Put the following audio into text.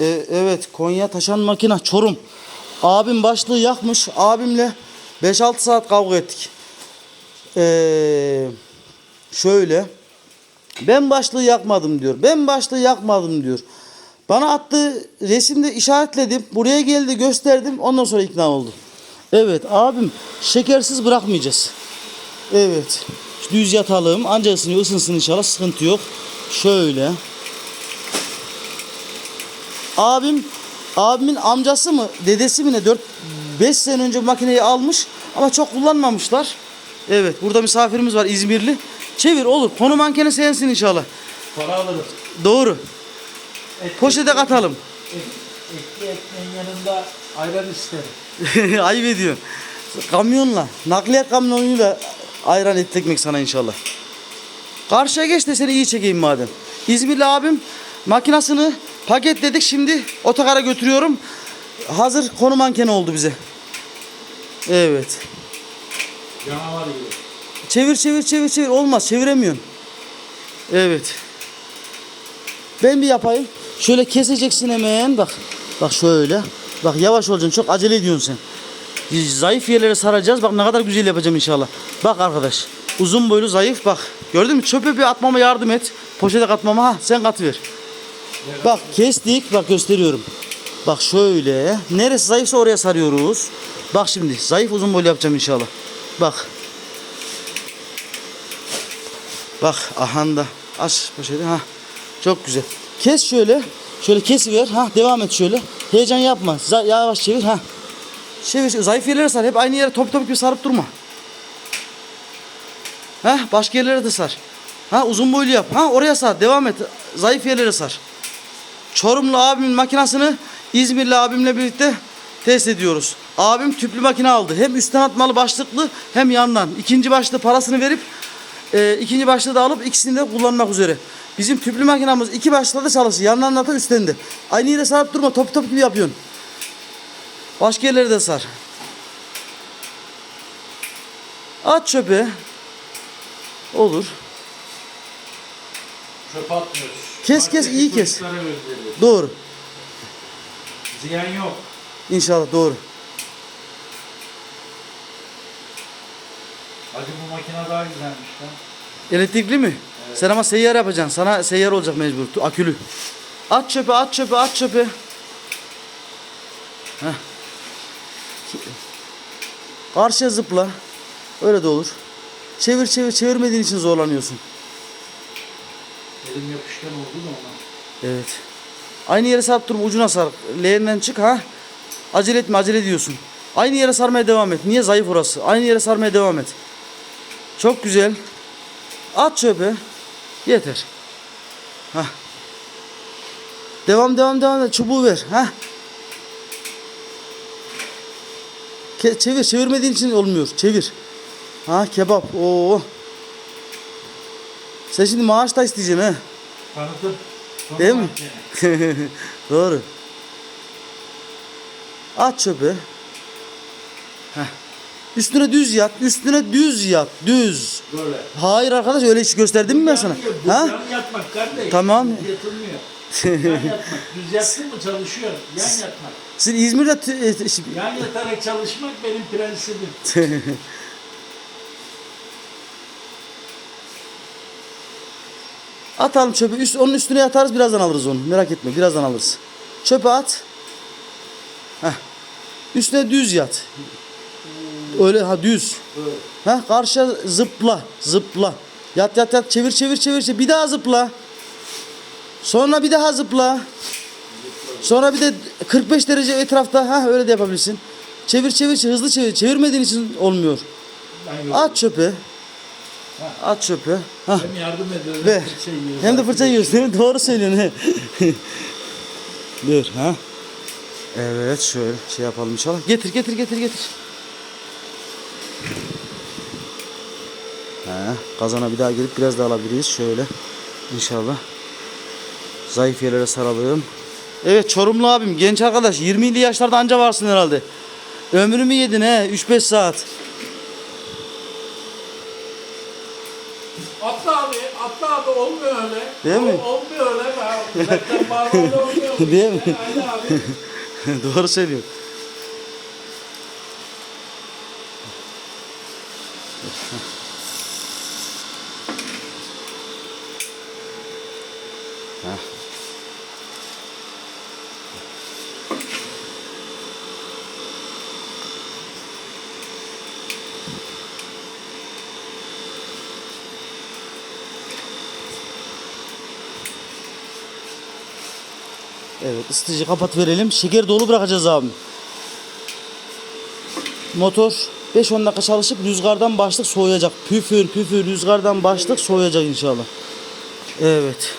E, evet Konya taşan makina Çorum. Abim başlığı yakmış. Abimle 5-6 saat kavga ettik. Ee, şöyle. Ben başlığı yakmadım diyor. Ben başlığı yakmadım diyor. Bana attığı resimde işaretledim. Buraya geldi gösterdim. Ondan sonra ikna oldu. Evet abim şekersiz bırakmayacağız. Evet. Düz yatalım. Anca ısınıyor. Isınsın inşallah. Sıkıntı yok. Şöyle. Abim abimin amcası mı dedesi mi ne 4 5 sene önce bu makineyi almış ama çok kullanmamışlar. Evet burada misafirimiz var İzmirli. Çevir olur. Konu mankeni sensin inşallah. Para alırız. Doğru. Et, Poşete katalım. et, etli ekmeğin yanında ayran isterim. Ayıp ediyorsun. Kamyonla, nakliye kamyonuyla ayran et ekmek sana inşallah. Karşıya geç de seni iyi çekeyim madem. İzmirli abim makinasını paketledik şimdi otogara götürüyorum. Hazır konu mankeni oldu bize. Evet. Canavar gibi. Çevir çevir çevir çevir olmaz çeviremiyorsun. Evet. Ben bir yapayım. Şöyle keseceksin hemen bak. Bak şöyle. Bak yavaş olacaksın çok acele ediyorsun sen. Zayıf yerlere saracağız. Bak ne kadar güzel yapacağım inşallah. Bak arkadaş. Uzun boylu zayıf bak. Gördün mü? Çöpe bir atmama yardım et. Poşete katmama. Ha sen katıver. Bak kestik. Bak gösteriyorum. Bak şöyle. Neresi zayıfsa oraya sarıyoruz. Bak şimdi. Zayıf uzun boylu yapacağım inşallah. Bak. Bak ahanda aç poşeti ha. Çok güzel. Kes şöyle. Şöyle kesiver ha. Devam et şöyle. Heyecan yapma. Za- yavaş çevir ha. Çevir. Zayıf yerlere sar. Hep aynı yere top top gibi sarıp durma. Ha başka yerlere de sar. Ha uzun boylu yap. Ha oraya sar. Devam et. Zayıf yerlere sar. Çorumlu abimin makinasını İzmirli abimle birlikte test ediyoruz. Abim tüplü makine aldı. Hem üstten atmalı başlıklı hem yandan. İkinci başlığı parasını verip e, ikinci başlığı da alıp ikisini de kullanmak üzere. Bizim tüplü makinamız iki başlıkta da çalışır. Yandan da üstten de. Aynı yere sarıp durma. Top top gibi yapıyorsun. Başka yerlere de sar. At çöpe. Olur. Çöp atmıyoruz. Kes, kes, iyi kes. çocuklara gönderiyoruz. Doğru. Ziyan yok. İnşallah doğru. Hadi bu makine daha güzelmiş lan. Elektrikli mi? Sen ama seyyar yapacaksın. Sana seyyar olacak mecbur. Tu- Akülü. At çöpe, at çöpe, at çöpe. Heh. Karşıya zıpla. Öyle de olur. Çevir çevir çevirmediğin için zorlanıyorsun. Elim yapışkan oldu da ona. Evet. Aynı yere sarıp durma ucuna sar. Leğenden çık ha. Acele etme acele ediyorsun. Aynı yere sarmaya devam et. Niye zayıf orası? Aynı yere sarmaya devam et. Çok güzel. At çöpe. Yeter. Ha. Devam devam devam. et. Çubuğu ver. Ha. Ke- çevir. Çevirmediğin için olmuyor. Çevir. Ha kebap. Oo. Sen şimdi maaş da isteyeceksin ha. Tanıdım. Sonra Değil mi? Doğru. At çöpe. Heh. Üstüne düz yat. Üstüne düz yat. Düz. Böyle. Hayır arkadaş öyle hiç gösterdim mi ben sana? Ha? yatmak kardeş. Tamam. Yatılmıyor. yan yatmak. Düz yattın mı çalışıyor. Yan yatmak. Siz İzmir'de e, Yan yatarak çalışmak benim prensibim. atalım çöpe. Üst, onun üstüne yatarız birazdan alırız onu. Merak etme birazdan alırız. Çöpe at. Heh. Üstüne düz yat. Öyle ha düz. Böyle. Ha karşıya zıpla, zıpla. Yat yat yat çevir çevir çevir. çevir. Bir daha zıpla. Sonra bir daha zıpla. Sonra bir de 45 derece etrafta ha öyle de yapabilirsin. Çevir çevir hızlı çevir. Çevirmediğin için olmuyor. At çöpe. At çöpe. Ha. Hem yardım ediyorum. Ver. fırça yiyoruz. Hem de fırça yiyorsun değil mi? Doğru söylüyorsun. Dur ha. Evet şöyle şey yapalım inşallah. Getir getir getir getir. Ha, kazana bir daha gelip biraz daha alabiliriz. Şöyle inşallah. Zayıf yerlere saralım. Evet Çorumlu abim genç arkadaş 20'li yaşlarda anca varsın herhalde. Ömrümü yedin he 3-5 saat. Atla abi, abi olmuyor öyle. Değil mi? Olmuyor öyle. Ben zaten olmuyor. Değil mi? Aynen abi. Doğru söylüyor. Heh. Evet ısıtıcı kapat verelim. Şeker dolu bırakacağız abi. Motor 5-10 dakika çalışıp rüzgardan başlık soğuyacak. Püfür püfür rüzgardan başlık soğuyacak inşallah. Evet.